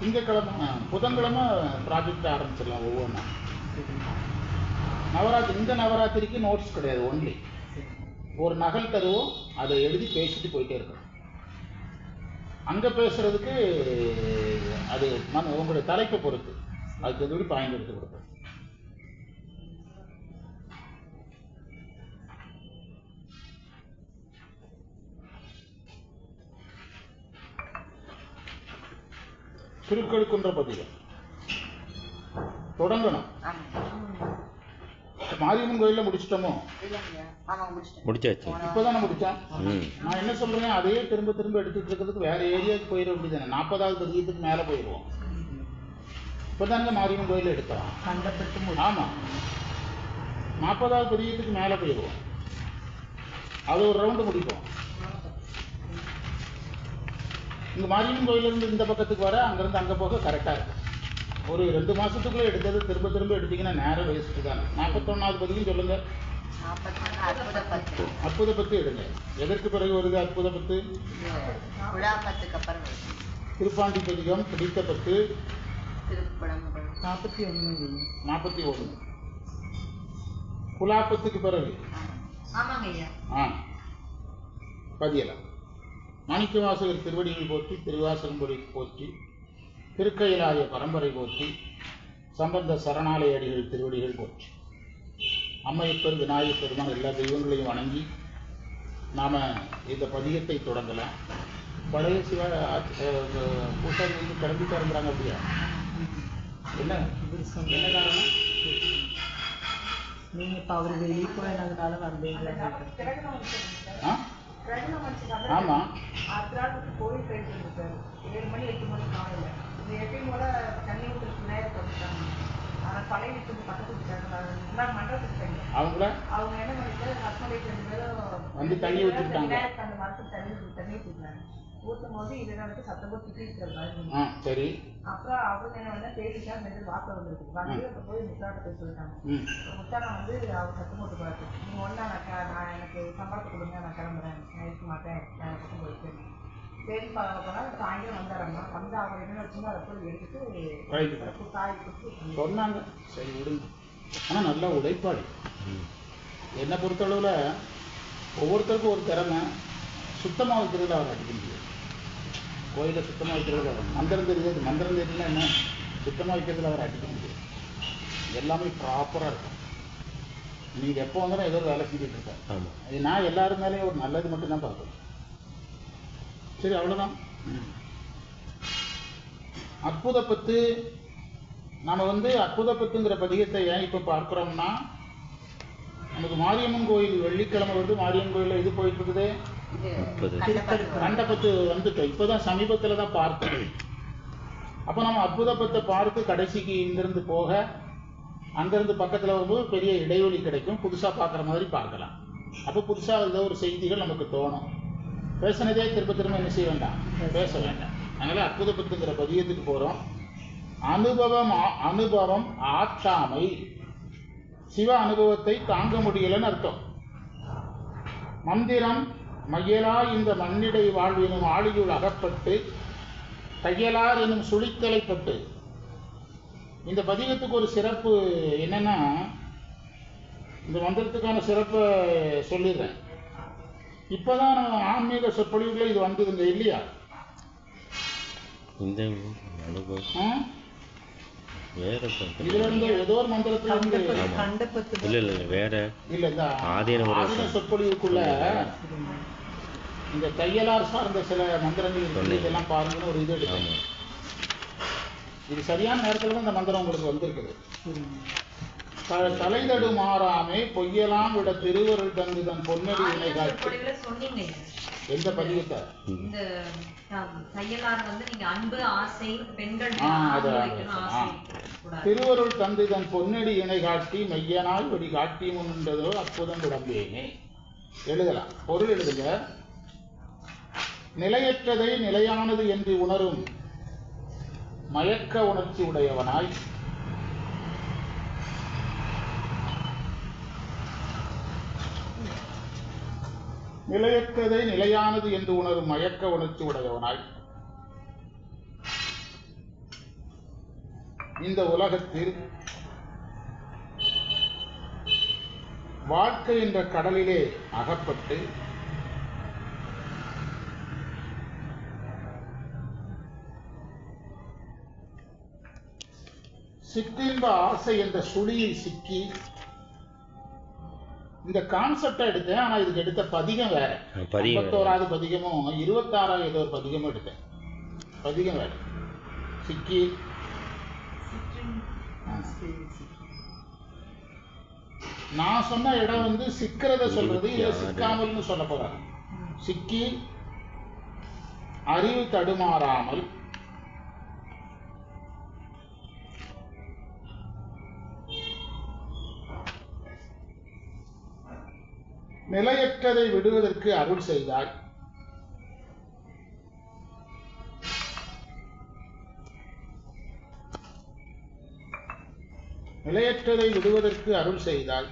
திங்கக்கிழமை புதன்கிழமை ப்ராஜெக்ட் ஆரம்பிச்சிடலாம் ஒவ்வொன்றா நவராத்திரி இந்த நவராத்திரிக்கு நோட்ஸ் கிடையாது ஒன்லி ஒரு நகல் தருவோம் அதை எழுதி பேசிட்டு போயிட்டே இருக்கணும். அங்கே பேசுறதுக்கு அது மன உங்களுடைய தலைப்பை பொறுத்து. அதுக்கு எதிரி பாயிண்ட் எடுத்து கொடுப்போம். திருக்கழுக்குன்ற பதிகம் தொடங்கணும். ஆமாம் மாரியம்மன் கோயிலில் முடிச்சிட்டோமோ? இல்லைங்க. ஆமாம் முடிச்சிட்டேன் முடிச்சாச்சு. இப்போதானே முடிச்சோம் ம். நான் என்ன சொல்றேன் அதையே திரும்ப திரும்ப எடுத்துட்டு இருக்கிறதுக்கு வேற ஏரியாவுக்கு போயிட வேண்டியதானே நாற்பதாவது பதிகத்துக்கு மேலே போயிடுவோம். இப்போதாங்க மாரியம்மன் கோயில் எடுத்தோம். கண்டப்பட்டு ஆமா. நாற்பதாவது பதிகத்துக்கு மேலே போயிடுவோம். அது ஒரு ரவுண்டு முடிப்போம். இங்க மாரியம்மன் கோயிலிருந்து இந்த பக்கத்துக்கு வர அங்கிருந்து அங்க போக கரெக்டா இருக்கும் ஒரு ரெண்டு மாசத்துக்குள்ள எடுத்தது திரும்ப திரும்ப எடுத்தீங்கன்னா நேரம் வேஸ்ட் தான். நாற்பத்தொன்னாவது பதிகம் சொல்லுங்க. நாற்பத்தொன்று அற்புத பத்து. எடுங்க. எதற்கு பிறகு வருது அற்புத பத்து திருப்பாண்டி பதிகம் பிடித்த பத்து. நாற்பத்தி ஒன்று நாற்பத்தி ஒன்று குலாப்பத்துக்கு பிறகு. ஆமாங்க ஐயா. ஆ. பதியலாம். மாணிக்கவாசகர் திருவடிகள் போற்றி திருவாசகம்படி போற்றி திருக்கையிலாய பரம்பரை போற்றி சம்பந்த சரணாலய அடிகள் திருவடிகள் போற்றி. அம்மையப்பர் விநாயகப் பெருமான் எல்லா தெய்வங்களையும் வணங்கி நாம இந்த பதியத்தை தொடங்கலாம். பழைய சிவ பூசாரி வந்து கிளம்பிட்டாருங்கிறாங்க அப்படியா? என்ன? என்ன காரணம்? நீங்க இப்போ அவர் வெளியே போயினதுனால வந்தீங்களா ஆ ஆமா. வந்து போயிட்டு ஏழு மணி எட்டு போல தண்ணி ஊற்றுறதுக்கு நேரம் பழைய வீட்டுக்கு அவங்கள? அவங்க என்ன பண்ணிட்டு ஹஸ்பண்ட் ரெண்டு பேரும் வந்து தண்ணி அந்த மரத்துக்கு தண்ணி தண்ணி ஊற்றிட்டாங்க ஊற்றும் போது இதை வந்து சத்தம் போட்டு சரி. அப்புறம் அவங்க என்ன பண்ணா பேசிட்டா ரெண்டு வார்த்தை வந்துருக்கு வந்து போய் முத்தாட்ட போய் சொல்லிட்டாங்க வந்து அவங்க சத்தம் போட்டு பார்த்து நீங்க ஒன்றா நான் க- நான் எனக்கு சம்பளத்தை கொடுங்க நான் கிளம்புறேன். நான் இருக்க மாட்டேன். நான் பக்கம் போயிட்டு. சரி போனால் சாயந்தரம் வந்தாரம்மா வந்து அவர் என்ன வச்சுருந்தோ அதை போய் எடுத்துட்டு ரைட்டு காய் கொடுத்து சொன்னாங்க. சரி விடுங்க. ஆனால் நல்லா உழைப்பாளி என்னை பொறுத்தளவில் ஒவ்வொருத்தருக்கும் ஒரு திறமை. சுத்தமாக வைக்கிறதுல அவர் அடிக்க முடியாது. கோயிலை சுத்தமாக வைக்கிறதுல அவர் மந்திரம் தெரியாது. மந்திரம் தெரியல என்ன? சுத்தமாக வைக்கிறதுல அவர் அடிக்க முடியாது. எல்லாமே ப்ராப்பராக இருக்கும். நீங்கள் எப்போ வந்தாலும் ஏதோ ஒரு வேலை செஞ்சுட்டு இருக்காரு ஆமாம் அது நான் எல்லாரும் மேலேயும் ஒரு நல்லது மட்டும்தான் பார்க்குறேன் சரி அவ்வளோதான் அற்புத பத்து நம்ம வந்து அற்புத பத்துங்கிற பதிகத்தை ஏன் இப்போ பார்க்குறோம்னா நமக்கு மாரியம்மன் கோயில் வெள்ளிக்கிழமை வந்து மாரியம்மன் கோயிலில் இது போயிட்டு இருக்குது. இது. கண்டப்பட்டு கண்டபத்து. வந்துட்டோம் இப்போதான் சமீபத்தில் தான் பார்த்தோம் அப்போ நம்ம அற்புத பத்தை பார்த்து கடைசிக்கு இங்கிருந்து போக அங்கேருந்து பக்கத்தில் வரும்போது பெரிய இடைவெளி கிடைக்கும். புதுசாக பார்க்குற மாதிரி பார்க்கலாம். அப்போ புதுசாக இருந்த ஒரு செய்திகள் நமக்கு தோணும். பேசினதே திரும்ப திரும்ப என்ன செய்ய வேண்டாம் பேச வேண்டாம். அதனால் அற்புத பதியத்துக்கு போகிறோம் அனுபவம் ஆ- அனுபவம் ஆற்றாமை. சிவ அனுபவத்தை தாங்க முடியலன்னு அர்த்தம். மந்திரம் மையலா இந்த மண்ணிடை வாழ்வினும் ஆழியுள் அகப்பட்டு கையலார் எனும் சுழித்தலைப்பட்டு இந்த பதிகத்துக்கு ஒரு சிறப்பு என்னன்னா இந்த மந்திரத்துக்கான சிறப்பை சொல்லிடுறேன். இப்போதான் நம்ம ஆன்மீக சொற்பொழிவுல இது வந்ததுங்க இல்லையா? இந்த ஏதோ ஒரு மந்திரத்துல இல்லை இல்லை வேற. இல்ல இந்த ஆதீன சொற்பொழிவுக்குள்ள இந்த தையலார் சார்ந்த சில மந்திரங்கள். இதெல்லாம் பாருங்கன்னு ஒரு இது ஆமாம் இது சரியான நேரத்துல தான் இந்த மந்திரம் உங்களுக்கு வந்திருக்குது. தலைதடு மாறாமே பொய்யலாம் விட திருவருள் தந்து தன் பொன்னடி இணை சொன்னீங்க. எந்த இந்த தையலார் வந்து நீங்க அன்பு ஆசை பெண்கள் கூடாது. திருவருள் தந்து தன் பொன்னடி இணை காட்டி மெய்யனாய் வடி காட்டி முன்றதோ அற்புதம் உடம்பேனே எழுதலாம். பொருள் எழுதுங்க. நிலையற்றதை நிலையானது என்று உணரும் மயக்க உணர்ச்சி உடையவனாய். நிலையற்றதை நிலையானது என்று உணரும் மயக்க உணர்ச்சி உடையவனாய். இந்த உலகத்தில் வாழ்க்கை என்ற கடலிலே அகப்பட்டு சிற்றின்ப ஆசை என்ற சுழியில் சிக்கி. இந்த கான்செப்டை எடுத்தேன் ஆனா இதுக்கு எடுத்த பதிகம் வேற. ஐம்பத்தோராவது பதிகமும் இருபத்தாறாவது ஏதோ ஒரு பதிகமும் எடுத்தேன். பதிகம் வேற. சிக்கி. ஆ. நான் சொன்ன இடம் வந்து சிக்கிறத சொல்றது இல்ல. சிக்காமல்னு சொல்ல போறாங்க. சிக்கி. அறிவு தடுமாறாமல் நிலையற்றதை விடுவதற்கு அருள் செய்தாய் நிலையற்றதை விடுவதற்கு அருள் செய்தாய்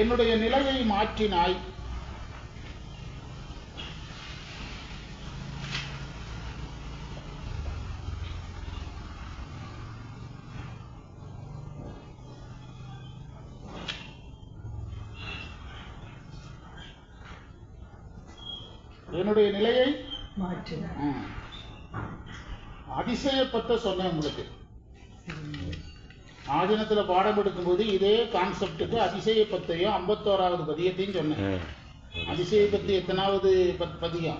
என்னுடைய நிலையை மாற்றினாய். என்னுடைய நிலையை மாற்றினார். அதிசயப்பட்ட சொன்னேன் உங்களுக்கு. ஆதினத்துல பாடம் எடுக்கும்போது இதே கான்செப்டுக்கு அதிசயப்பத்தையும் ஐம்பத்தோராவது பதியத்தையும் சொன்னேன். ஆ. அதிசயப்பத்தி எத்தனாவது பத்- பதியம்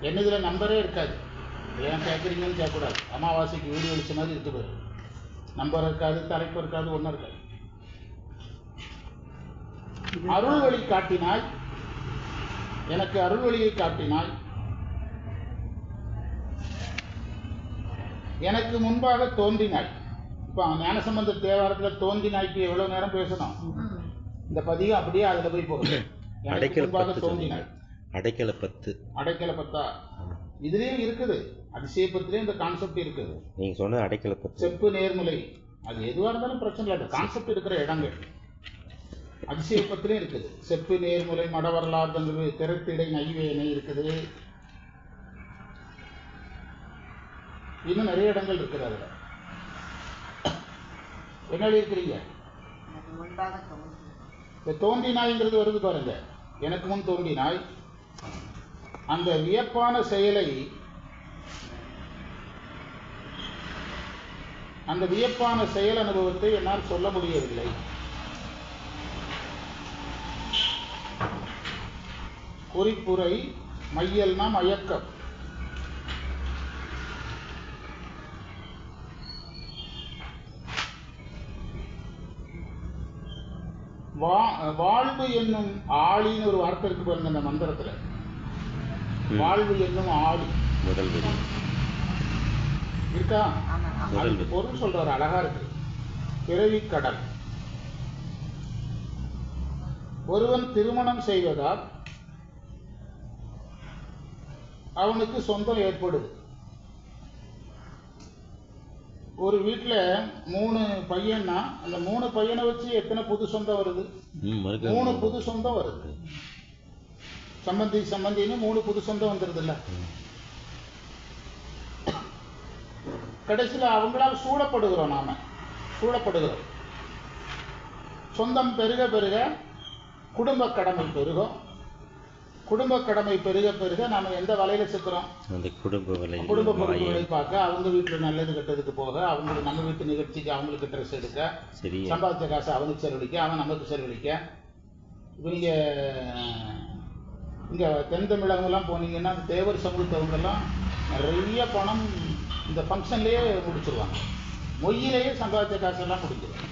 என்னதுல நம்பரே இருக்காது. ஏன் கேட்குறீங்கன்னு கேட்கக்கூடாது. அமாவாசைக்கு வீடியோ அடிச்ச மாதிரி இருக்கு பாரு. நம்பர் இருக்காது தலைப்பு இருக்காது ஒன்றும் இருக்காது. அருள் வழி காட்டினாய் எனக்கு அருள் வழியை காட்டினாய் எனக்கு முன்பாக தோன்றினாய். இப்போ ஞானசம்பந்த தேவாரத்தில் தோன்றினாய்க்கு எவ்வளவு நேரம் பேசணும். இந்த பதிகம் அப்படியே அதுல போய் போகுது. எனக்கு அடைக்கல முன்பாக தோன்றினாய். அடைக்கல பத்து. அடைக்கல பத்தா? இதுலயும் இருக்குது. அதிசயப்பத்திலயும் இந்த கான்செப்ட் இருக்குது. நீங்க சொன்ன அடைக்கல பத்து. செப்பு நேர்முலை. அது எதுவா இருந்தாலும் பிரச்சனை இல்லை. கான்செப்ட் இருக்கிற இடங்கள். அதிசயப்பத்திலையும் இருக்குது. செப்பு நேர்முலை மடவரலாறு தந்தது திறத்திடை நைவேனை இருக்குது. இன்னும் நிறைய இடங்கள் இருக்குது அதுல. என்ன தோன்றும் இந்த தோன்றினாய்ங்கிறது வருது பாருங்க. எனக்கு முன் தோன்றினாய் அந்த வியப்பான செயலை அந்த வியப்பான செயல் அனுபவத்தை என்னால் சொல்ல முடியவில்லை. குறிப்புரை மையல்னா மயக்கம். வாழ்வு என்னும் ஆளின்னு ஒரு வார்த்தை இருக்கு பாருங்க அந்த மந்திரத்துல. வாழ்வு என்னும் ஆளி. முதல் வரி இருக்கா. பொருள் சொல்றாரு அழகா இருக்கு. பிறவி கடல். ஒருவன் திருமணம் செய்வதால் அவனுக்கு சொந்தம் ஏற்படுது. ஒரு வீட்டுல மூணு பையன்னா அந்த மூணு பையனை வச்சு எத்தனை புது சொந்தம் வருது? மூணு புது சொந்தம் வருது. சம்பந்தி சம்பந்தின்னு மூணு புது சொந்தம் வந்துருது இல்ல கடைசியில அவங்களால் சூழப்படுகிறோம் நாம. சூழப்படுகிறோம். சொந்தம் பெருக பெருக குடும்ப கடமை பெருகும். குடும்ப கடமை பெருக பெருக நாம எந்த வலையில சிக்கிறோம்? அந்த குடும்ப விலை குடும்ப பொறுப்புகளை பார்க்க அவங்க வீட்டுல நல்லது கெட்டதுக்கு போக அவங்க நம்ம வீட்டு நிகழ்ச்சிக்கு அவங்களுக்கு ட்ரெஸ் எடுக்க சரியா. சம்பாதிச்ச காசு அவனுக்கு செலவழிக்க அவன் நமக்கு செலவழிக்க. இப்போ நீங்க இங்க தென் தமிழகமெல்லாம் போனீங்கன்னா தேவர் சமூகத்தவங்கெல்லாம் நிறைய பணம் இந்த ஃபங்க்ஷன்லயே முடிச்சிருவாங்க. மொய்யிலேயே சம்பாதிச்ச காசெல்லாம் முடிச்சிருவாங்க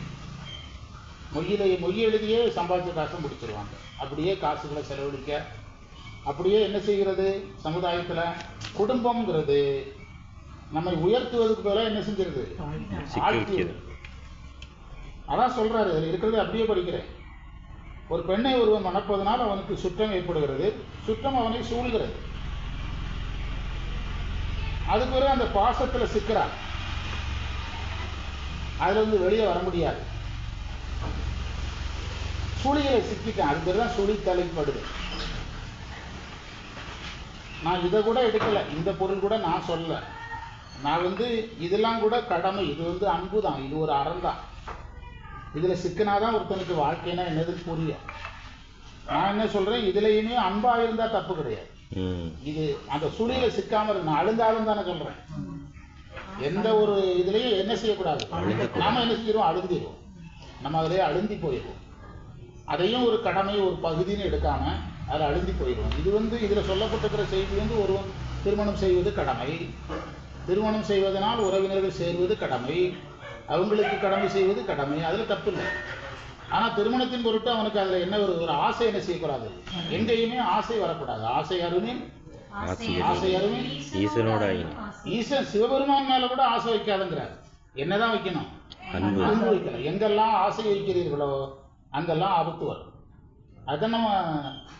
மொய்யிலேயே மொய் எழுதியே சம்பாதிச்ச காசை முடிச்சிருவாங்க. அப்படியே காசுகளை செலவழிக்க அப்படியே என்ன செய்கிறது? சமுதாயத்துல குடும்பம்ங்கிறது நம்மை உயர்த்துவதற்கு பதிலாக என்ன செஞ்சிருது? அதான் சொல்றாரு இதுல இருக்கிறது அப்படியே படிக்கிறேன். ஒரு பெண்ணை ஒருவன் மணப்பதனால் அவனுக்கு சுற்றம் ஏற்படுகிறது. சுற்றம் அவனை சூழ்கிறது. அதுக்கு பிறகு அந்த பாசத்துல சிக்கிறான் அதுல இருந்து வெளியே வர முடியாது. சுழிகளை சிக்கிட்டேன். அது பேர் தான் சுழி தலைப்படுது நான் இதை கூட எடுக்கல. இந்த பொருள் கூட நான் சொல்லல. நான் வந்து இதெல்லாம் கூட கடமை. இது வந்து அன்பு தான் இது ஒரு அறம் தான் இதுல சிக்கினாதான் ஒருத்தனுக்கு வாழ்க்கைனா என்னது புரியும். நான் என்ன சொல்றேன்? இதுலயுமே அன்பா இருந்தா தப்பு கிடையாது. இது அந்த சுழியில சிக்காம இருக்கு நான் அழுந்தாலும் தானே சொல்றேன். எந்த ஒரு இதுலயும் என்ன செய்யக்கூடாது. நாம என்ன செய்யறோம்? அழுந்திடுவோம். நம்ம அதிலே அழுந்தி போயிடுவோம். அதையும் ஒரு கடமை ஒரு பகுதின்னு எடுக்காம அதில் அழுந்தி போயிடுவோம் இது வந்து இதுல சொல்லப்பட்டிருக்கிற செய்தி வந்து ஒருவன் திருமணம் செய்வது கடமை. திருமணம் செய்வதனால் உறவினர்கள் சேர்வது கடமை. அவங்களுக்கு கடமை செய்வது கடமை. அதுல தப்பு இல்லை. ஆனா திருமணத்தின் பொருட்டு அவனுக்கு அதுல என்ன ஒரு ஒரு ஆசை என்ன செய்யக்கூடாது? எங்கேயுமே ஆசை வரக்கூடாது. ஆசை அருமே. ஆசை அருமே. ஈசனோட ஐயன். ஈசன் சிவபெருமான் மேல கூட ஆசை வைக்காதுங்கிறார். என்னதான் வைக்கணும்? அன்பு. வைக்கலாம் எங்கெல்லாம் ஆசை வைக்கிறீர்களோ அங்கெல்லாம் ஆபத்து வரும். அதை நம்ம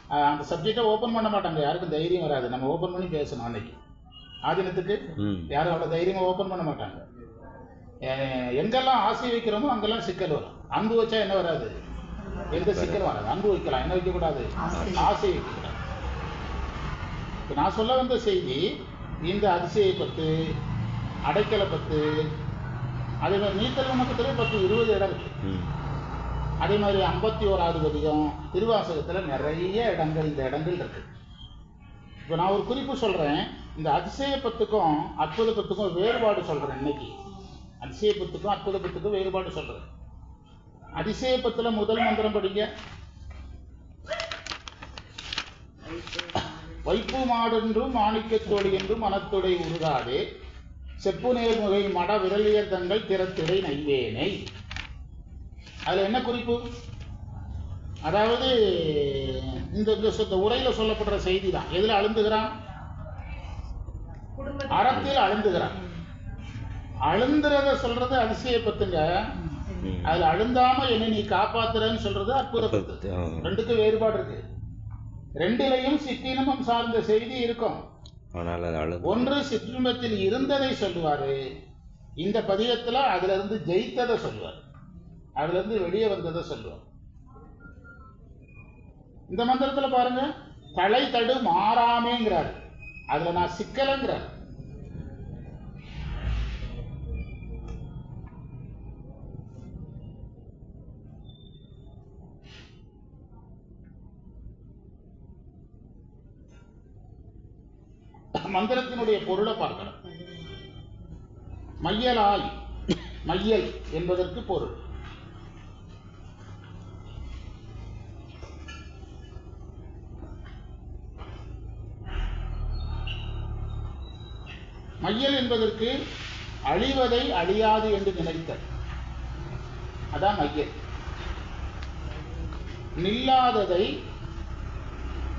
அந்த சப்ஜெக்டை ஓபன் பண்ண மாட்டாங்க. யாருக்கும் தைரியம் வராது. நம்ம ஓபன் பண்ணி பேசணும் அன்னைக்கு. ஆதீனத்துக்கு ம். யாரும் அவ்வளோ தைரியமா ஓபன் பண்ண மாட்டாங்க. எங்கெல்லாம் ஆசை வைக்கிறோமோ அங்கெல்லாம் சிக்கல் வரும். அன்பு வச்சா என்ன வராது? எந்த சிக்கலும் வராது. அன்பு வைக்கலாம். என்ன வைக்கக்கூடாது? ஆசை. வைக்கக்கூடாது இப்ப நான் சொல்ல வந்த செய்தி இந்த அதிசய பத்து அடைக்கலை பத்து அதே மாதிரி நீத்தல் வணக்கத்திலே பத்து இருபது இடம் இருக்கு. ம். அதே மாதிரி ஐம்பத்தி ஓராவது பதிகம் திருவாசகத்தில் நிறைய இடங்கள் இந்த இடங்கள் இருக்கு. இப்போ நான் ஒரு குறிப்பு சொல்றேன். இந்த அதிசய பத்துக்கும் அற்புத பத்துக்கும் வேறுபாடு சொல்றேன் இன்னைக்கு. அதிசய பத்துக்கும் அற்புத பத்துக்கும் வேறுபாடு சொல்றேன். அதிசயப்பத்தில் முதல் மந்திரம் படிங்க. வைப்பு மாடென்றும் மாணிக்கத்தோடு என்றும் மனத்தொடை உருகாதே. செப்பு நேர்முகை மட விரலியர் தங்கள் திறத்திடை நைவேனை. அதுல என்ன குறிப்பு? அதாவது இந்த உரையில சொல்லப்படுற செய்தி தான் எதுல அழுந்துகிறான்? அறத்தில் அழுந்துகிறான். அழுந்துறத சொல்றது அதிசய பத்துங்க ம். அதுல அழுந்தாம என்னை நீ காப்பாத்துறன்னு சொல்றது அற்புத பத்து ஆ. ரெண்டுக்கும் வேறுபாடு இருக்கு. ரெண்டிலையும் சிற்றினமும் சார்ந்த செய்தி இருக்கும். ஆனால் அது அழுது. ஒன்று சிற்றின்பத்தில் இருந்ததை சொல்லுவாரு. இந்த பதியத்துல அதுல இருந்து ஜெயித்ததை சொல்லுவார். அதுல இருந்து வெளியே வந்ததை சொல்லுவோம் இந்த மந்திரத்துல பாருங்க தலை தடு மாறாமேங்கிறார். அதுல நான் சிக்கலங்கிறார். மந்திரத்தினுடைய பொருளை பார்க்கணும். மையலாய் மையல் என்பதற்கு பொருள். மையல் என்பதற்கு அழிவதை அழியாது என்று நினைத்தல். அதான் மையல். நில்லாததை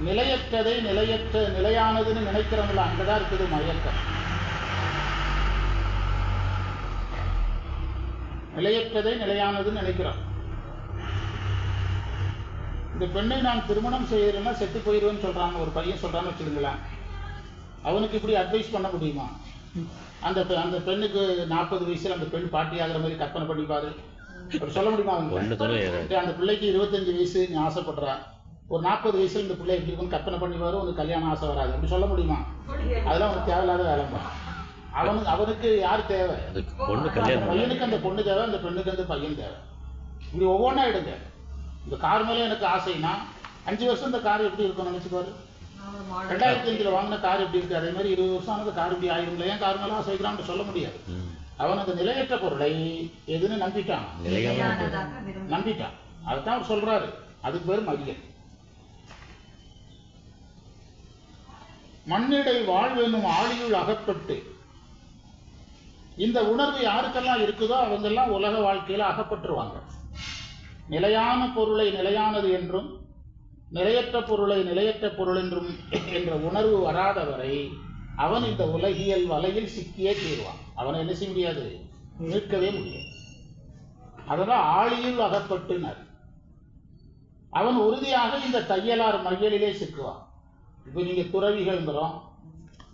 நிலையற்றதை நிலையற்ற நிலையானதுன்னு நினைக்கிறவங்கள அங்கதான் இருக்குது மயக்கம் நிலையற்றதை நிலையானதுன்னு நினைக்கிறோம். இந்த பெண்ணை நான் திருமணம் செய்யறேன்னா செத்து போயிடுவேன்னு சொல்றாங்க ஒரு பையன் சொல்றான்னு வச்சுருங்களேன் அவனுக்கு இப்படி அட்வைஸ் பண்ண முடியுமா? அந்த அந்த பெண்ணுக்கு நாற்பது வயசுல அந்த பெண் பாட்டி ஆகிற மாதிரி கற்பனை பண்ணிப்பாரு அப்படி சொல்ல முடியுமா அவங்க. அந்த பிள்ளைக்கு இருபத்தஞ்சு வயசு நீ ஆசைப்படுற. ஒரு நாற்பது வயசுல இந்த பிள்ளை எப்படி இருக்குன்னு கற்பனை பண்ணிப்பாரு உனக்கு கல்யாணம் ஆசை வராது. அப்படி சொல்ல முடியுமா? அதெல்லாம் அவனுக்கு தேவையில்லாத வேலைப்பா அவனுக்கு அவனுக்கு யார் தேவை? பையனுக்கு அந்த பொண்ணு தேவை அந்த பெண்ணுக்கு அந்த பையன் தேவை. இப்படி ஒவ்வொன்றா எடுங்க. இந்த கார் மேல எனக்கு ஆசைனா அஞ்சு வருஷம் இந்த கார் எப்படி இருக்கும்னு நினைச்சு பாரு. ரெண்டாயிரத்தி அஞ்சுல வாங்கின கார் எப்படி இருக்கு? அதே மாதிரி இருபது வருஷம் ஆனது கார் இப்படி ஆயிருங்களே ஏன் கார் மேல ஆசை வைக்கிறான்னு சொல்ல முடியாது. ம். அவன் அந்த நிலையற்ற பொருளை எதுன்னு நம்பிட்டான். நம்பிட்டான். அதுதான் அவர் சொல்றாரு. அதுக்கு பேர் மையம் மண்ணிடை வாழ்வெனும் ஆழியுள் அகப்பட்டு இந்த உணர்வு யாருக்கெல்லாம் இருக்குதோ அவங்கெல்லாம் உலக வாழ்க்கையில அகப்பட்டுருவாங்க. நிலையான பொருளை நிலையானது என்றும் நிலையற்ற பொருளை நிலையற்ற பொருள் என்றும் என்ற உணர்வு வராதவரை அவன் இந்த உலகியல் வலையில் சிக்கியே தீர்வான். அவனை என்ன செய்ய முடியாது? மீட்கவே முடியாது. அதனால் ஆழியில் அகப்பட்டுனர். அவன் உறுதியாக இந்த தையலார் மையலிலே சிக்குவான். இப்போ நீங்க துறவிகள்ங்கிறோம்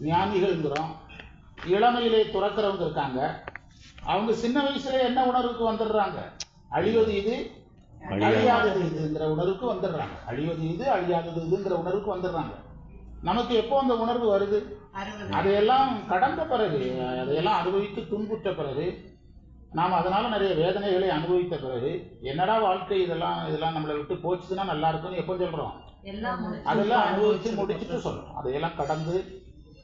ஞானிகள்ங்கிறோம் இளமையிலே துறக்கிறவங்க இருக்காங்க. அவங்க சின்ன வயசுல என்ன உணர்வுக்கு வந்துடுறாங்க? அழிவது இது அழியாதது. இதுங்கிற உணர்வுக்கு வந்துடுறாங்க. அழிவது இது அழியாதது இதுங்கிற உணர்வுக்கு வந்துடுறாங்க. நமக்கு எப்போ அந்த உணர்வு வருது? அதையெல்லாம் கடந்த பிறகு அதையெல்லாம் அனுபவித்து துன்புற்ற பிறகு நாம் அதனால நிறைய வேதனைகளை அனுபவித்த பிறகு என்னடா வாழ்க்கை இதெல்லாம் இதெல்லாம் நம்மளை விட்டு போச்சுன்னா நல்லா இருக்கும்னு எப்போ சொல்றோம்? அதெல்லாம் அனுபவிச்சு முடிச்சுட்டு சொல்றோம். அதையெல்லாம் கடந்து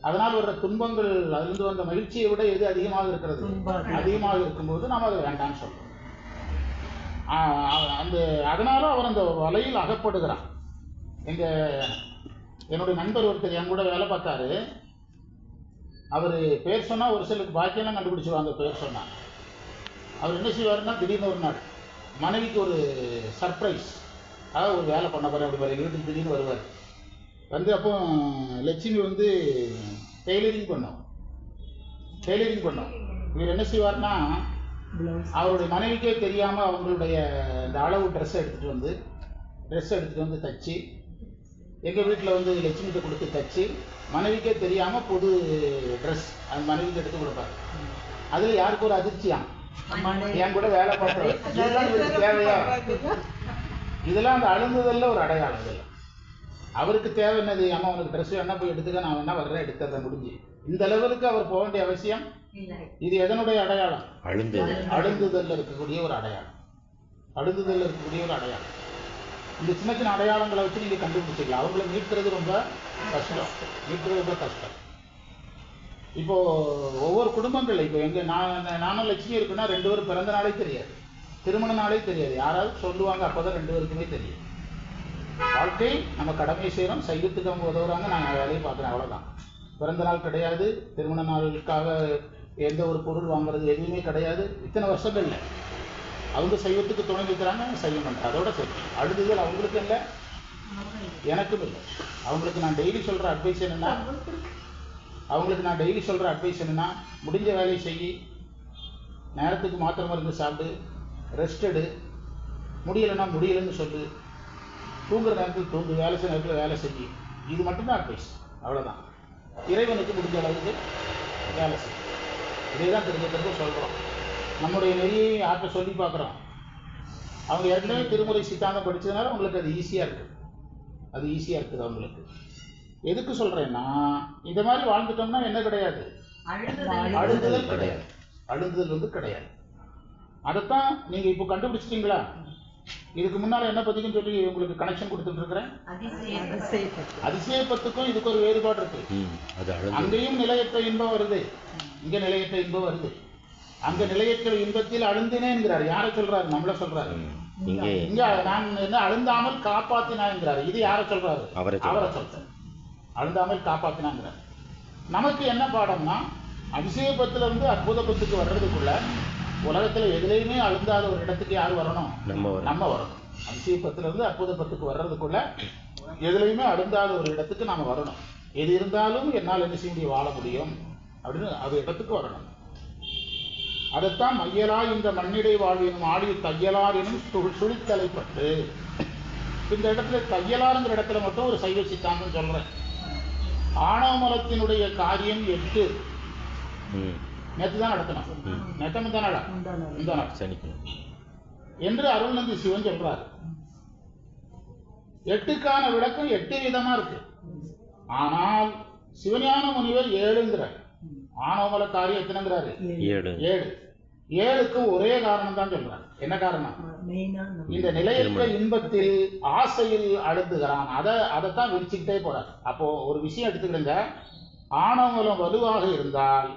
அதனால் வர்ற துன்பங்கள் அதிலிருந்து வந்த மகிழ்ச்சியை விட எது அதிகமாக இருக்கிறது? துன்பம். அதிகமாக இருக்கும்போது நாம் அதை வேண்டாம்னு சொல்றோம். அந்த அதனால அவர் அந்த வலையில் அகப்படுகிறார். எங்க என்னுடைய நண்பர் ஒருத்தர் என் கூட வேலை பார்த்தாரு. அவர் பேர் சொன்னால் ஒரு சிலருக்கு பாக்கியெல்லாம் கண்டுபிடிச்சிருவாங்க பேர் சொன்னால் அவர் என்ன செய்வாருன்னா திடீர்னு ஒரு நாள் மனைவிக்கு ஒரு சர்ப்ரைஸ் அதாவது ஒரு வேலை பண்ண போகிறேன் அப்படி பாரு வீட்டுக்கு திடீர்னு வருவார். வந்து அப்போ லட்சுமி வந்து டெய்லரிங் பண்ணோம். டெய்லரிங் பண்ணோம். இவர் என்ன செய்வார்னா அவருடைய மனைவிக்கே தெரியாம அவங்களுடைய இந்த அளவு ட்ரெஸ் எடுத்துட்டு வந்து ட்ரெஸ் எடுத்துட்டு வந்து தச்சு. எங்க வீட்டில் வந்து லட்சுமிகிட்ட கொடுத்து தச்சு. மனைவிக்கே தெரியாம புது ட்ரெஸ் அந்த மனைவிக்கு எடுத்து கொடுப்பாரு. அதுல யாருக்கு ஒரு அதிர்ச்சியாம் என் கூட வேலை இதெல்லாம் இவருக்கு தேவையா? இதெல்லாம் அந்த அழுந்ததல்ல ஒரு அடையாளம் இதெல்லாம். அவருக்கு தேவை என்னது? அம்மா உனக்கு ட்ரெஸ் வேணா போய் எடுத்துக்க நான் வேணா வர்றேன் எடுத்துறேன் முடிஞ்சு. இந்த லெவலுக்கு அவர் போக வேண்டிய அவசியம் இது எதனுடைய அடையாளம்? அழுந்தது. அழுந்துதல்ல இருக்கக்கூடிய ஒரு அடையாளம். அழுந்துதல்ல இருக்கக்கூடிய ஒரு அடையாளம். இந்த சின்ன சின்ன அடையாளங்களை வச்சு நீங்க கண்டுபிடிச்சிக்கலாம். அவங்கள மீட்கிறது ரொம்ப கஷ்டம். மீட்கிறது ரொம்ப கஷ்டம். இப்போ ஒவ்வொரு குடும்பங்கள் இப்போ எங்க நான் நானும் லட்சுமி இருக்குன்னா ரெண்டு பேரும் பிறந்த நாளே தெரியாது. திருமண நாளே தெரியாது. யாராவது சொல்லுவாங்க அப்பதான் ரெண்டு பேருக்குமே தெரியும். வாழ்க்கை நம்ம கடமை செய்கிறோம் சைவத்துக்கு அவங்க உதவுறாங்க நான் வேலையை பார்க்குறேன் அவ்வளவுதான். பிறந்த நாள் கிடையாது. திருமண நாளுக்காக எந்த ஒரு பொருள் வாங்குறது எதுவுமே கிடையாது. இத்தனை வருஷங்கள்ல. அவங்க சைவத்துக்கு துணை நிற்கிறாங்க செய்ய மாட்டேன். அதோட சரி. அடுத்தது அவங்களுக்கு இல்லை. எனக்கும் இல்லை. அவங்களுக்கு நான் டெய்லி சொல்ற அட்வைஸ் என்னன்னா அவங்களுக்கு நான் டெய்லி சொல்ற அட்வைஸ் என்னன்னா முடிஞ்ச வேலையை செய். நேரத்துக்கு மாத்திரை மருந்து சாப்பிடு. ரெஸ்ட் எடு. முடியலைன்னா முடியலைன்னு சொல்லு. தூங்குற நேரத்தில் தூங்கு. வேலை செய்ய நேரத்தில் வேலை செய். இது மட்டும்தான் அட்வைஸ் அவ்வளோதான் இறைவனுக்கு முடிஞ்ச அளவுக்கு வேலை செய். இதே தான் திரும்ப திரும்ப சொல்கிறோம் நம்முடைய நெறியை யார்கிட்ட சொல்லி பார்க்குறோம். அவங்க ஏற்கனவே திருமுறை சித்தாந்தம் படிச்சதுனால உங்களுக்கு அது ஈஸியாக இருக்குது அது ஈஸியாக இருக்குது அவங்களுக்கு. எதுக்கு சொல்கிறேன்னா இந்த மாதிரி வாழ்ந்துட்டோம்னா என்ன கிடையாது? அழுதுதல் அழுந்துதல் கிடையாது. அழுந்துதல் வந்து கிடையாது. அதைத்தான் நீங்கள் இப்போ கண்டுபிடிச்சிட்டீங்களா? இதுக்கு முன்னால் என்ன பற்றிக்கும் சொல்லி உங்களுக்கு கனெக்ஷன் கொடுத்துட்டு இருக்கிறேன் அதிசயப்பத்துக்கும் இதுக்கு ஒரு வேறுபாடு இருக்கு. அங்கேயும் நிலையற்ற இன்பம் வருது. இங்க நிலையற்ற இன்பம் வருது. அங்க நிலையற்ற இன்பத்தில் அழுந்தினேங்கிறார் யாரை சொல்றாரு? நம்மள சொல்றாரு. இங்கே. இங்க நான் என்ன அழுந்தாமல் காப்பாத்தினாங்கிறாரு. இது யாரை சொல்றாரு? அவரை சொல்றாரு. அழுந்தாமல் காப்பாத்தினாங்கிறார். நமக்கு என்ன பாடம்னா அதிசயபத்துல இருந்து அற்புதபத்துக்கு வர்றதுக்குள்ள உலகத்துல எதுலையுமே அழுந்தாத ஒரு இடத்துக்கு யார் வரணும்? நம்ம. நம்ம வரணும். அதிசயபத்துல இருந்து அற்புதபத்துக்கு வர்றதுக்குள்ள எதுலையுமே அழுந்தாத ஒரு இடத்துக்கு நாம வரணும். எது இருந்தாலும் என்னால் என்ன செய்ய முடியும்? வாழ முடியும். அப்படின்னு அது இடத்துக்கு வரணும். அதைத்தான் மையலா இந்த மண்ணிடை வாழ்வினும் ஆடி தையலார் எனும் சு- சுழித்தலைப்பட்டு இந்த இடத்துல தையலாருங்கிற இடத்துல மட்டும் ஒரு சைவ சித்தாந்தம் சொல்றேன். ஆணவ மலத்தினுடைய காரியம் எட்டு. நேற்று தான் நடத்தணும் நேற்று நாள்? சனிக்கிழமை. என்று அருள்நந்தி சிவன் சொல்றாரு. எட்டுக்கான விளக்கம் எட்டு விதமா இருக்கு. ஆனால் சிவஞான முனிவர் ஏழுங்கிறார். ஆணவமல காரியம் எத்தனைங்கிறாரு? ஏழு. ஏழு. ஏழுக்கு ஒரே காரணம் தான் சொல்றாரு. என்ன காரணம்? இந்த நிலையற்ற. இன்பத்தில் ஆசையில் அழுந்துகிறான் அதை அதைத்தான் விரிச்சுக்கிட்டே போறார். அப்போ ஒரு விஷயம் எடுத்துக்கிடுங்க. ஆணவலம் வலுவாக இருந்தால்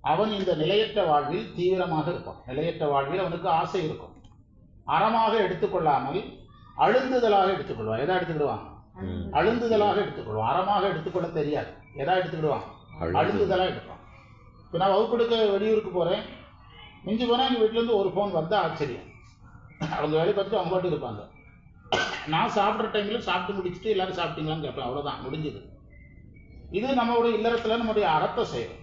அவன் இந்த நிலையற்ற வாழ்வில் தீவிரமாக இருப்பான். நிலையற்ற வாழ்வில் அவனுக்கு ஆசை இருக்கும். அறமாக எடுத்துக்கொள்ளாமல் அழுந்துதலாக எடுத்துக்கொள்வான். எதா எடுத்துக்கிடுவான். அழுந்துதலாக எடுத்துக்கொள்வான். அறமாக எடுத்துக்கொள்ள தெரியாது. எதா எடுத்துக்கிடுவான்? அழுந்து. அழுந்துதலாக எடுப்பான். இப்போ நான் வகுப்பெடுக்க வெளியூருக்கு போறேன். மிஞ்சி போனா எங்க வீட்டுல இருந்து ஒரு ஃபோன் வந்தா ஆச்சரியம். அவங்க வேலையை பார்த்துட்டு அவங்க பாட்டு இருப்பாங்க. நான் சாப்பிட்ற டைம்ல சாப்பிட்டு முடிச்சுட்டு எல்லாரும் சாப்பிட்டீங்களான்னு கேட்பேன். அவ்வளவுதான். முடிஞ்சது. இது நம்மளுடைய இல்லறத்துல நம்முடைய அறத்தை செய்யும்.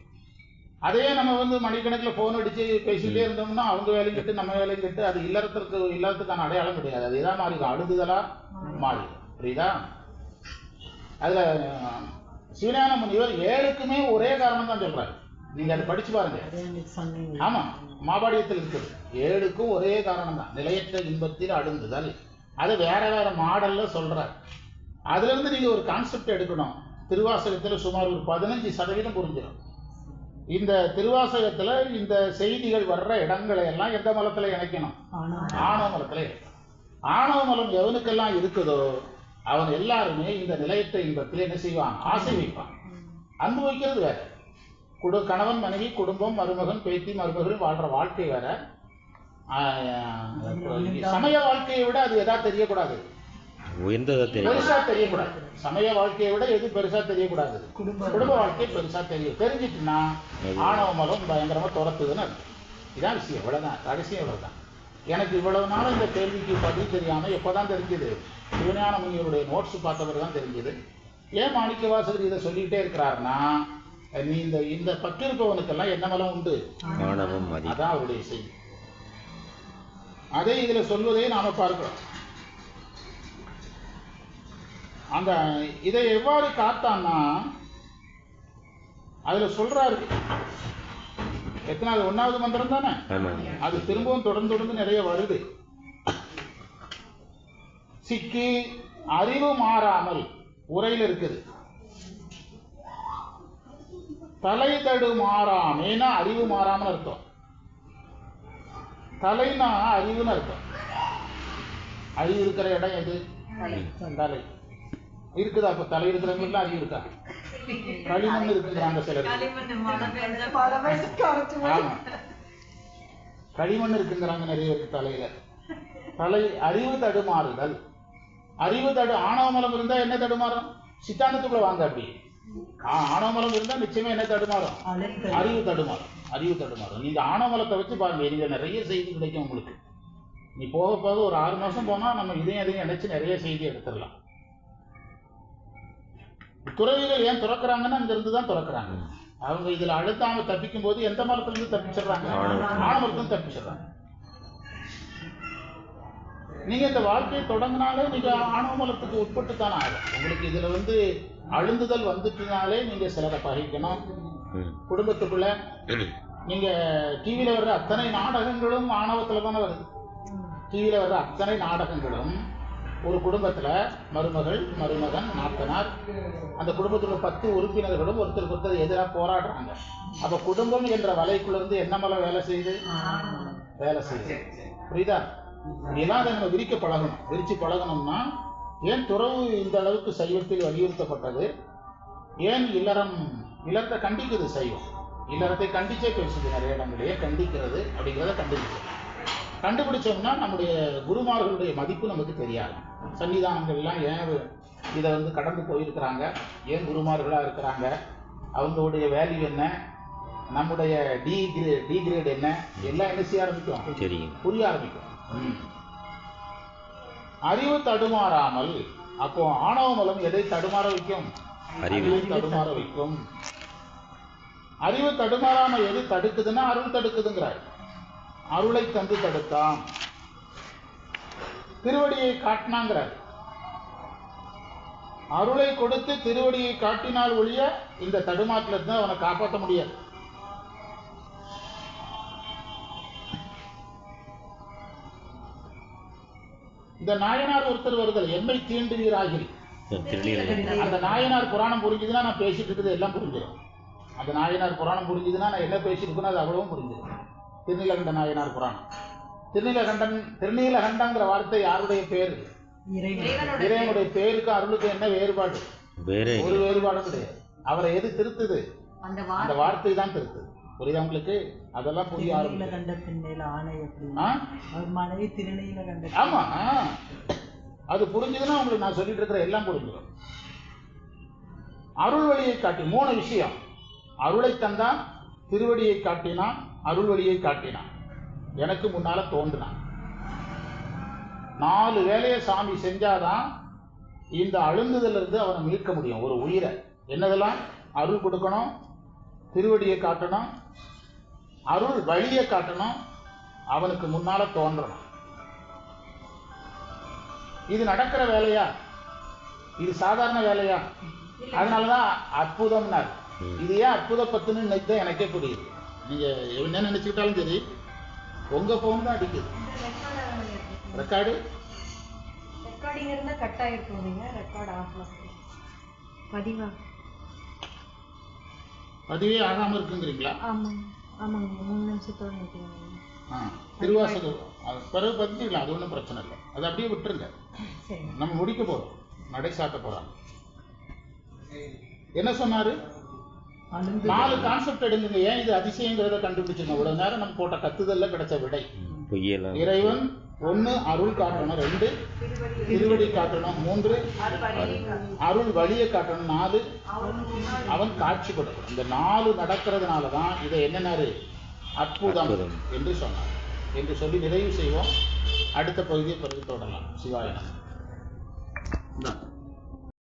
அதே நம்ம வந்து மணிக்கணக்கில் ஃபோன் அடிச்சு பேசிட்டே இருந்தோம்னா அவங்க வேலையும் கெட்டு நம்ம வேலையும் கெட்டு அது இல்லறத்திற்கு இல்லறத்துக்கான அடையாளம் கிடையாது. அது எதாவது மாறிடும் அழுதுதலா மாறிடும். புரியுதா? அதுல சிவஞான முனிவர் ஏழுக்குமே ஒரே காரணம் தான் சொல்றாரு. நீங்க அதை படிச்சு பாருங்க. ஆமா மாபாடியத்தில் இருக்குது. ஏழுக்கும் ஒரே காரணம் தான். நிலையற்ற இன்பத்தில் அழுந்துதல் அது வேற வேற மாடல்ல சொல்றார். அதுல இருந்து நீங்க ஒரு கான்செப்ட் எடுக்கணும். திருவாசகத்துல சுமார் ஒரு பதினஞ்சு சதவீதம் புரிஞ்சிடும் இந்த திருவாசகத்துல இந்த செய்திகள் வர்ற இடங்களை எல்லாம் எந்த மலத்துல இணைக்கணும்? ஆணவ மலத்துல இணைக்கணும். ஆணவ மலம் எவனுக்கெல்லாம் இருக்குதோ அவன் எல்லாருமே இந்த நிலையற்ற இன்பத்தில் என்ன செய்வான்? ஆசை வைப்பான் அன்பு வைக்கிறது வேற. குடு கணவன் மனைவி குடும்பம் மருமகன் பேத்தி மருமகள் வாழ்ற வாழ்க்கை வேற. சமய வாழ்க்கையை விட அது எதா தெரியக்கூடாது. உயர்ந்ததா தெரியும் பெருசா தெரியக்கூடாது. சமய வாழ்க்கையை விட எது பெருசா தெரியக்கூடாது? குடும்ப குடும்ப வாழ்க்கை பெருசா தெரியும். தெரிஞ்சிட்டுன்னா ஆணவ மலம் பயங்கரமா துரத்துதுன்னு அர்த்தம். இதான் விஷயம். இவ்வளவுதான். ரகசியம் இவ்வளவுதான். எனக்கு இவ்வளவு நாள் இந்த கேள்விக்கு பதில் தெரியாம எப்பதான் தெரிஞ்சது? சிவஞான முனிவருடைய நோட்ஸ் பார்த்தவர் தான் தெரிஞ்சது. ஏன் மாணிக்க வாசகர் இதை சொல்லிக்கிட்டே இருக்கிறாருன்னா நீ இந்த இந்த பற்றிருப்பவனுக்கெல்லாம் என்ன மலம் உண்டு? அதான் அவருடைய செய்தி. அதை இதுல சொல்வதை நாம பார்க்கிறோம். அந்த இதை எவ்வாறு காத்தான்னா அதுல சொல்றாரு. எத்தனாவது? ஒன்னாவது மந்திரம் தானே? அது திரும்பவும் தொடர்ந்து தொடர்ந்து நிறைய வருது. சிக்கி அறிவு மாறாமல் உரையில் இருக்குது. தலை தடு மாறாமேனா அறிவு மாறாமல் அர்த்தம். தலைனா அறிவுன்னு அர்த்தம். அறிவு இருக்கிற இடம் எது? தலை. இருக்குதா? இப்ப தலை இருக்கிறவங்களுக்குலாம் அறிவு இருக்கா? களிமண் இருக்குங்கிறாங்க சிலர். களிமண் இருக்குங்கிறாங்க நிறைய பேருக்கு தலையில. தலை அறிவு தடுமாறுதல். அறிவு தடு ஆணவமலம் இருந்தா என்ன தடுமாறும்? சித்தாந்தத்துக்குள்ள வாங்க அப்படி. ஆணவ மலம் இருந்தா நிச்சயமா என்ன தடுமாறும்? அறிவு தடுமாறும். அறிவு தடுமாறும். நீங்க ஆணவமலத்தை வச்சு பாருங்க நீங்க நிறைய செய்தி கிடைக்கும் உங்களுக்கு. நீ போக போக ஒரு ஆறு மாசம் போனா நம்ம இதையும் அதையும் நினைச்சு நிறைய செய்தி எடுத்துடலாம். துறவிகள் ஏன் துறக்குறாங்கன்னா அங்க இருந்து தான் துறக்குறாங்க. அவங்க இதுல அழுத்தாம தப்பிக்கும் போது எந்த மரத்துல இருந்து தப்பிச்சிடுறாங்க. ஆணவரத்துல தப்பிச்சிடுறாங்க. நீங்க இந்த வாழ்க்கையை தொடங்கினாலே நீங்க ஆணவ மலத்துக்கு உட்பட்டு தானே ஆகும் உங்களுக்கு இதுல வந்து அழுந்துதல் வந்துட்டுனாலே நீங்க சிலரை பகைக்கணும். குடும்பத்துக்குள்ள நீங்க டிவியில வர்ற அத்தனை நாடகங்களும் ஆணவத்துல தானே வருது. டிவியில வர்ற அத்தனை நாடகங்களும் ஒரு குடும்பத்துல மருமகள் மருமகன் நாத்தனார் அந்த குடும்பத்தில் பத்து உறுப்பினர்களும் ஒருத்தருக்கு ஒருத்தர் எதிராக போராடுறாங்க. அப்ப குடும்பம் என்ற வலைக்குள்ள இருந்து என்ன மலை வேலை செய்யுது? வேலை செய்யுது. புரியுதா? இதெல்லாம் அதை நம்ம விரிக்க பழகணும். விரித்து பழகணும்னா ஏன் துறவு இந்த அளவுக்கு சைவத்தில் வலியுறுத்தப்பட்டது? ஏன் இல்லறம் இல்லறத்தை கண்டிக்குது சைவம்? இல்லறத்தை கண்டிச்சே பேசுது நிறைய இடங்களே கண்டிக்கிறது அப்படிங்கிறத கண்டுபிடிச்சோம். கண்டுபிடிச்சோம்னா நம்முடைய குருமார்களுடைய மதிப்பு நமக்கு தெரியாது. சன்னிதானங்கள்லாம் ஏன் இதை வந்து கடந்து போயிருக்கிறாங்க? ஏன் குருமார்களா இருக்கிறாங்க? அவங்களுடைய வேல்யூ என்ன? நம்முடைய டி கிரே டி கிரேட் என்ன? எல்லாம் என்ன செய்ய ஆரம்பிக்கும்? தெரியும். புரிய ஆரம்பிக்கும். அறிவு தடுமாறாமல் அப்போ ஆணவ மலம் எதை தடுமாற வைக்கும்? அறிவு. அறிவை தடுமாற வைக்கும். அறிவு தடுமாறாம எது தடுக்குதுன்னா அருள் தடுக்குதுங்கிறார். அருளை தந்து தடுத்தான் திருவடியை காட்டினாங்கிறார். அருளை கொடுத்து திருவடியை காட்டினால் ஒழிய இந்த தடுமாட்டில இருந்து அவனை காப்பாற்ற முடியாது. இந்த நாயனார் ஒருத்தர் வருதல் எம்மை தீண்டுவீராகில். அந்த நாயனார் புராணம் புரிஞ்சுதுன்னா நான் பேசிட்டு இருக்கிறது எல்லாம் புரிஞ்சிடும். அந்த நாயனார் புராணம் புரிஞ்சுதுன்னா நான் என்ன பேசிட்டு இருக்கேனோ அது அவ்வளவும் புரிஞ்சிடும். திருநீலகண்ட நாயனார் புராணம். திருநீலகண்டன் திருநீலகண்டங்கிற வார்த்தை யாருடைய பேர்? இறைவன் இறைவனோட இறைவனுடைய பேருக்கு அருளுக்கு என்ன வேறுபாடு? வேற ஒரு வேறுபாடும் கிடையாது. அவரை எது திருத்துது? அந்த அந்த வார்த்தை. தான் திருத்துது புரியுதா உங்களுக்கு? அதெல்லாம் புரிய ஆரம்பிக்கும் திருநீலகண்டத்தின் மேல ஆணை அப்படின்னு? அவர் மனைவி திருநீலகண்ட ஆமா. அது புரிஞ்சுதுன்னா உங்களுக்கு நான் சொல்லிட்டு இருக்கிற எல்லாம் புரிஞ்சிடும் அருள் வழியை காட்டி மூணு விஷயம். அருளை தந்தான் திருவடியை காட்டினான் அருள் வழியை காட்டினான். எனக்கு முன்னால தோன்றினான். நாலு வேலையை சாமி செஞ்சாதான் இந்த அழுந்துதல்ல இருந்து அவனை மீட்க முடியும். ஒரு உயிரை. என்னதெல்லாம்? அருள் கொடுக்கணும் திருவடியை காட்டணும் அருள் வழியை காட்டணும் அவனுக்கு முன்னால தோன்றணும். இது நடக்கிற வேலையா? இது சாதாரண வேலையா? அதனாலதான் அற்புதம்னார். இது ஏன் அற்புத பத்துன்னு தான் எனக்கே புரியுது. நீங்க என்ன நினைச்சுக்கிட்டாலும் சரி உங்க போன் தான் அடிக்குது. ரெக்கார்டு ரெக்கார்டிங் இருந்தால் கட் ஆகிருக்கும் நீங்கள் ரெக்கார்ட் ஆஃப்ல பதிவா? அதுவே ஆகாம இருக்குங்கிறீங்களா? ஆமாங்க ஆமாங்க. மூணு நிமிஷத்தோட நிற்கிறேன் ஆ. திருவாசகம். அது பிறகு அது ஒன்றும் பிரச்சனை இல்லை. அதை அப்படியே விட்டுருங்க. நம்ம முடிக்க போறோம். நடை சாட்ட போறாங்க. என்ன சொன்னாரு? நாலு கான்செப்ட் எடுங்க ஏன் இது அதிசயங்கிறத கண்டுபிடிச்சிருங்க. இவ்வளவு நேரம் நம்ம போட்ட கத்துதல்ல கிடைச்ச விடை. இறைவன் ஒண்ணு அருள் காட்டணும் ரெண்டு. திருவடி காட்டணும் மூன்று. அருள் வழியை காட்டணும் நாலு. அவன் காட்சி கொடுக்கணும். இந்த நாலு நடக்கிறதுனால தான் இதை என்னன்னாரு? அற்புதம் அற்புதம். என்று சொன்னார். என்று சொல்லி நிறைவு செய்வோம். அடுத்த பகுதியை பிறகு தொடரலாம். சிவாயனம்.